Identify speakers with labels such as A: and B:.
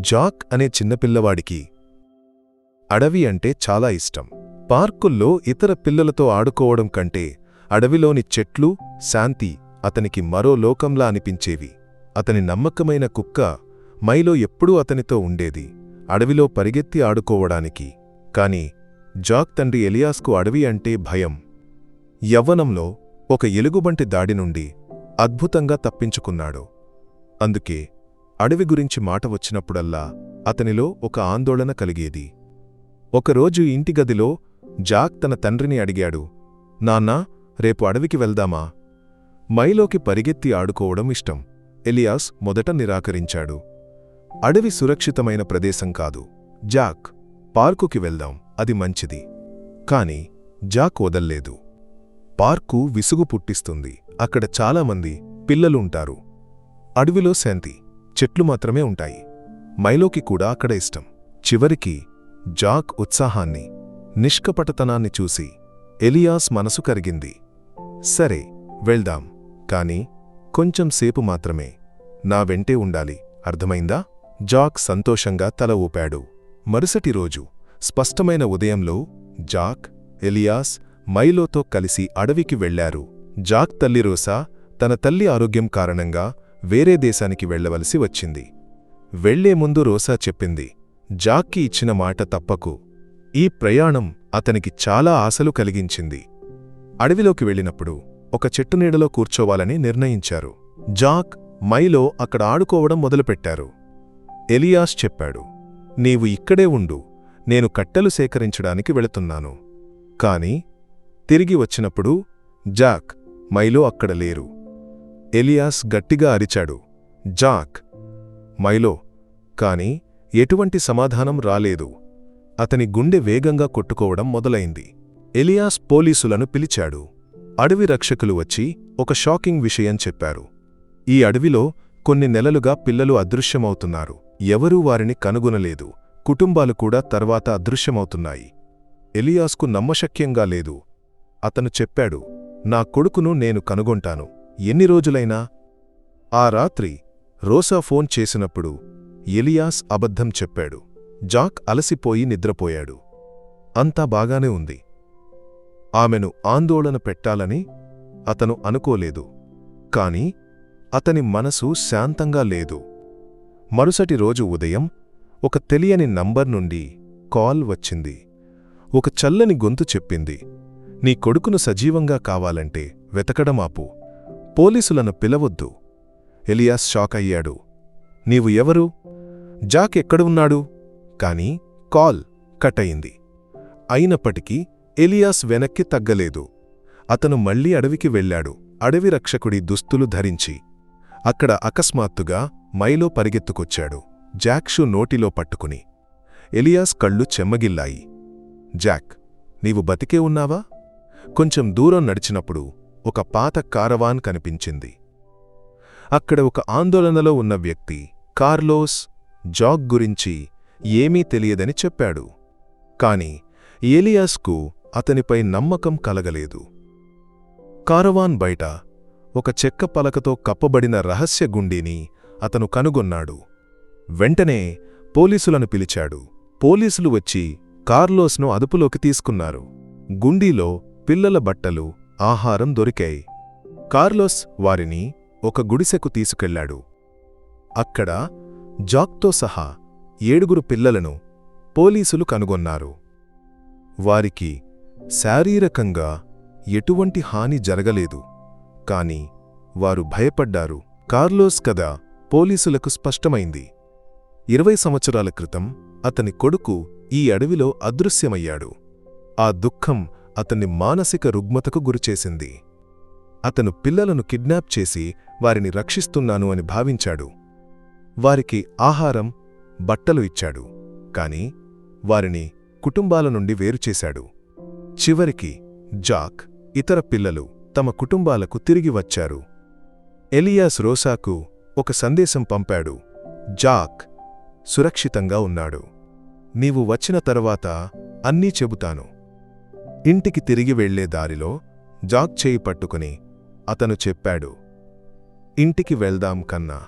A: Jack అనే చిన్నపిల్లవాడికి అడవి అంటే చాలా ఇష్టం. పార్కుల్లో ఇతర పిల్లలతో ఆడుకోవడం కంటే అడవిలోని చెట్లు శాంతి అతనికి మరో లోకంలా అనిపించేవి. అతని నమ్మకమైన కుక్క మైలో ఎప్పుడూ అతనితో ఉండేది. అడవిలో పరిగెత్తి ఆడుకోవడానికి. కాని జాక్ తండ్రి ఎలియాస్కు అడవి అంటే భయం. యవ్వనంలో ఒక ఎలుగుబంటి దాడి నుండి అద్భుతంగా తప్పించుకున్నాడు. అందుకే అడవి గురించి మాట వచ్చినప్పుడల్లా అతనిలో ఒక ఆందోళన కలిగేది. ఒకరోజు ఇంటి గదిలో జాక్ తన తండ్రిని అడిగాడు నాన్నా రేపు అడవికి వెళ్దామా? మైలోకి పరిగెత్తి ఆడుకోవడం ఇష్టం ఎలియాస్ మొదట నిరాకరించాడు. అడవి సురక్షితమైన ప్రదేశం కాదు. జాక్ పార్కుకి వెళ్దాం అది మంచిది. కాని జాక్ వదల్లేదు. పార్కు విసుగు పుట్టిస్తుంది. అక్కడ చాలామంది పిల్లలుంటారు. అడవిలో శాంతి. చెట్లు మాత్రమే ఉంటాయి. మైలోకి కూడా అక్కడ ఇష్టం. చివరికి జాక్ ఉత్సాహాన్ని నిష్కపటతనాన్ని చూసి ఎలియాస్ మనసు కరిగింది. సరే వెళ్దాం. కాని కొంచెం సేపు మాత్రమే నా వెంటే ఉండాలి. అర్థమైందా? జాక్ సంతోషంగా తల ఊపాడు. మరుసటి రోజు స్పష్టమైన ఉదయంలో జాక్ ఎలియాస్ మైలోతో కలిసి అడవికి వెళ్ళారు. జాక్ తల్లి రోసా తన తల్లి ఆరోగ్యం కారణంగా వేరే దేశానికి వెళ్ళవలసి వచ్చింది. వెళ్ళే ముందు రోసా చెప్పింది జాక్కి ఇచ్చిన మాట తప్పకు. ఈ ప్రయాణం అతనికి చాలా ఆశలు కలిగించింది. అడవిలోకి వెళ్ళినప్పుడు ఒక చెట్టు నీడలో కూర్చోవాలని నిర్ణయించారు. జాక్ మైలో అక్కడ ఆడుకోవడం మొదలుపెట్టారు. ఎలియాస్ చెప్పాడు నీవు ఇక్కడే ఉండు. నేను కట్టెలు సేకరించడానికి వెళుతున్నాను. కాని తిరిగి వచ్చినప్పుడు జాక్ మైలో అక్కడ లేరు. ఎలియాస్ గట్టిగా అరిచాడు. జాక్ మైలో కాని ఎటువంటి సమాధానం రాలేదు. అతని గుండె వేగంగా కొట్టుకోవడం మొదలైంది. ఎలియాస్ పోలీసులను పిలిచాడు. అడవి రక్షకులు వచ్చి ఒక షాకింగ్ విషయం చెప్పారు. ఈ అడవిలో కొన్ని నెలలుగా పిల్లలు అదృశ్యమవుతున్నారు. ఎవరూ వారిని కనుగొనలేదు. కుటుంబాలు కూడా తర్వాత అదృశ్యమవుతున్నాయి. ఎలియాస్కు నమ్మశక్యంగా లేదు. అతను చెప్పాడు నా కొడుకును నేను కనుగొంటాను. ఎన్ని రోజులైనా? ఆ రాత్రి రోసా ఫోన్ చేసినప్పుడు ఎలియాస్ అబద్ధం చెప్పాడు. జాక్ అలసిపోయి నిద్రపోయాడు. అంతా బాగానే ఉంది. ఆమెను ఆందోళన పెట్టాలని అతను అనుకోలేదు. కాని అతని మనసు శాంతంగా లేదు. మరుసటి రోజు ఉదయం ఒక తెలియని నంబర్ నుండి కాల్ వచ్చింది. ఒక చల్లని గొంతు చెప్పింది. నీ కొడుకును సజీవంగా కావాలంటే వెతకడం ఆపు పోలీసులను పిలవొద్దు. ఎలియాస్ షాక్ అయ్యాడు. నీవు ఎవరు? జాక్ ఎక్కడ ఉన్నాడు? కాని కాల్ కట్ అయింది. అయినప్పటికీ ఎలియాస్ వెనక్కి తగ్గలేదు. అతను మళ్ళీ అడవికి వెళ్ళాడు. అడవి రక్షకుడి దుస్తులు ధరించి అక్కడ అకస్మాత్తుగా మైలో పరిగెత్తుకొచ్చాడు. జాక్షు నోటిలో పట్టుకుని. ఎలియాస్ కళ్ళు చెమ్మగిల్లాయి. జాక్ నీవు బతికే ఉన్నావా? కొంచెం దూరం నడిచినప్పుడు ఒక పాత కారవాన్ కనిపించింది. అక్కడ ఒక ఆందోళనలో ఉన్న వ్యక్తి కార్లోస్ జాగ్ గురించి ఏమీ తెలియదని చెప్పాడు. కాని ఏలియాస్కు అతనిపై నమ్మకం కలగలేదు. కారవాన్ బయట ఒక చెక్క పలకతో కప్పబడిన రహస్య గుండీని అతను కనుగొన్నాడు. వెంటనే పోలీసులను పిలిచాడు. పోలీసులు వచ్చి కార్లోస్ను అదుపులోకి తీసుకున్నారు. గుండీలో పిల్లల బట్టలు ఆహారం దొరికాయి. కార్లోస్ వారిని ఒక గుడిసెకు తీసుకెళ్ళాడు అక్కడ జాక్తో సహా ఏడుగురు పిల్లలను పోలీసులు కనుగొన్నారు. వారికి శారీరకంగా ఎటువంటి హాని జరగలేదు. కాని వారు భయపడ్డారు. కార్లోస్ కథ పోలీసులకు స్పష్టమైంది. ఇరవై సంవత్సరాల క్రితం అతని కొడుకు ఈ అడవిలో అదృశ్యమయ్యాడు. ఆ దుఃఖం అతన్ని మానసిక రుగ్మతకు గురిచేసింది. అతను పిల్లలను కిడ్నాప్ చేసి వారిని రక్షిస్తున్నాను అని భావించాడు. వారికి ఆహారం బట్టలు ఇచ్చాడు. కాని వారిని కుటుంబాల నుండి వేరుచేశాడు చివరికి జాక్ ఇతర పిల్లలు తమ కుటుంబాలకు తిరిగి వచ్చారు. ఎలియాస్ రోసాకు ఒక సందేశం పంపాడు. జాక్ సురక్షితంగా ఉన్నాడు. నీవు వచ్చిన తరువాత అన్నీ చెబుతాను. ఇంటికి తిరిగి వెళ్ళే దారిలో జాక్ చేయి పట్టుకుని అతను చెప్పాడు ఇంటికి వెళ్దాం కన్నా